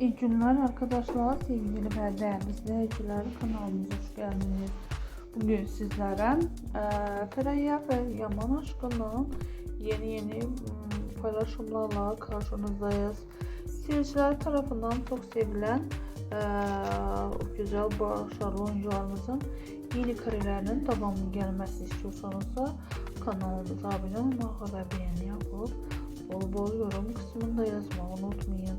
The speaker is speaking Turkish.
İyi günler arkadaşlar, sevgili ve değerli izleyiciler kanalımıza hoş geldiniz. Bugün sizlere e, Fereya ve Yaman aşkının yeni yeni paylaşımlarla karşınızdayız. Seyirciler tarafından çok sevilen e, güzel başarılı oyuncularımızın yeni kariyerlerinin devamlı gelmesi istiyorsanız da kanalımıza abone olmayı ve beğeni yapıp bol bol yorum kısmında yazmayı unutmayın.